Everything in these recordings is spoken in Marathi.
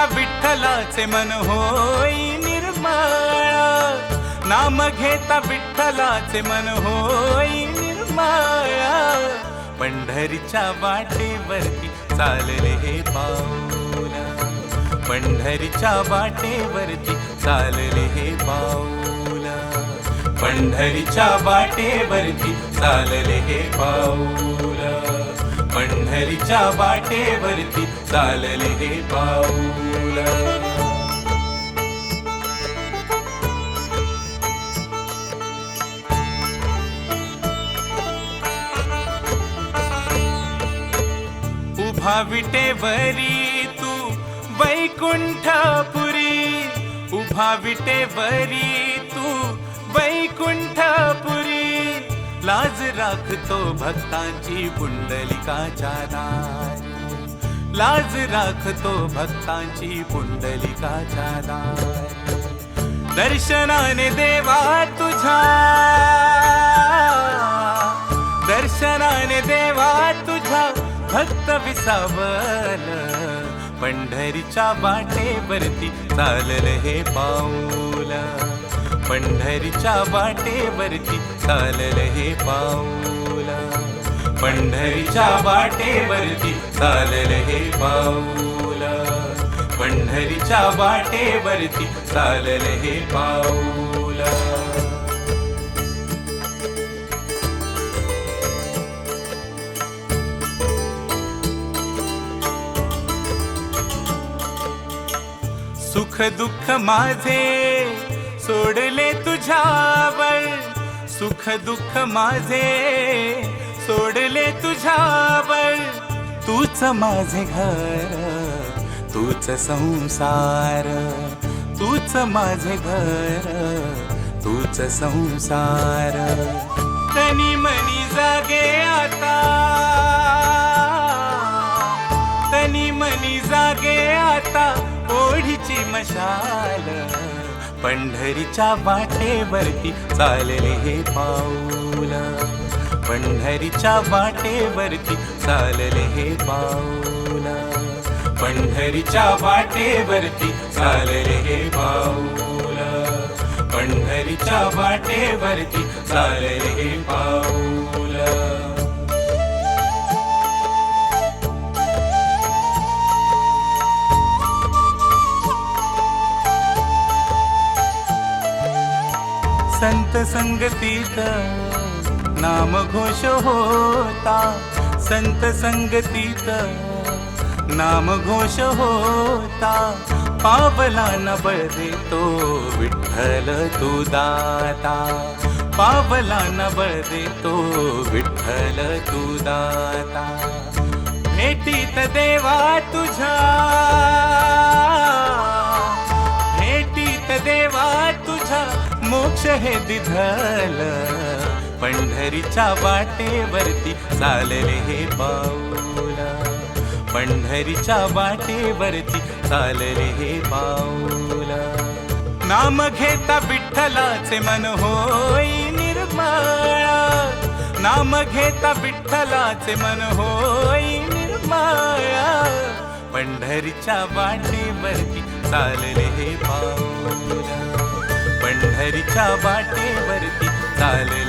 विठ्ठलाचे मन. होई निर्मळ. नाम घेता विठ्ठलाचे मन. होई निर्मळ. पंढरीच्या वाटेवरती चालले हे पाऊला पंढरीच्या वाटेवरती चालले हे पाऊला पंढरीच्या वाटेवरती चालले हे पाऊला पंढरीच्या वाटेवरती चालले हे पाऊल. उभा विटेवरी तू वैकुंठपुरी. उभा विटेवरी तू वैकुंठपुरी. लाज राखतो भक्तांची पुंडलिकाच्या दारी लाज राखतो भक्तांची पुंडलिकाच्या दारी दर्शनाने देवा तुझ्या. दर्शनाने देवा तुझ्या. भक्त विसावल पंढरीच्या वाटेवरती चालल हे पाऊल. पंढरीच्या वाटेवरती चालल हे पाऊल. पंढरीच्या वाटेवरती चालल हे पाऊल. पंढरीच्या वाटेवरती चालल हे पाऊल. सुख दुःख माझे सोडले तुझ्यावर. सुख दुःख माझे सोडले तुझ्यावर. तूच माझे घर तूच संसार तूच माझे घर तूच संसार. तनी मनी जागे आता. तनी मनी जागे आता. ओढीची मशाल पंढरीच्या वाटेवरती चालले हे पाऊल. पंढरीच्या वाटेवरती चालले हे पाऊला. पंढरीच्या वाटेवरती चालले हे पाऊला. पंढरीच्या वाटेवरती चालले हे पाऊला. संत संगतीत नाम घोष होता संत संगतीत नाम घोष होता पावला न बळ देतो विठ्ठल तू दाता पावला न बळ देतो विठ्ठल तू दाता. भेटीत देवा तुझ्या भेटीत देवा तुझा मोक्ष हे दिधल पंढरीच्या वाटेवरती चालले हे पाऊला. पंढरीच्या वाटेवरती चालले हे पाऊला. नाम घेता विठ्ठलाचे मन होई निर्माळा. नाम घेता विठ्ठलाचे मन होई निर्माळा. पंढरीच्या वाटेवरती चालले हे पाऊला. पंढरीच्या वाटेवरती चालले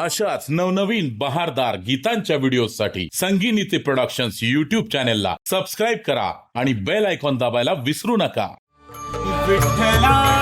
अशाच नवनवीन बहारदार गीतांच्या व्हिडिओसाठी संगीनीती प्रोडक्शन्स युट्यूब चॅनेलला सबस्क्राईब करा आणि बेल आयकॉन दाबायला विसरू नका. विठ्ठला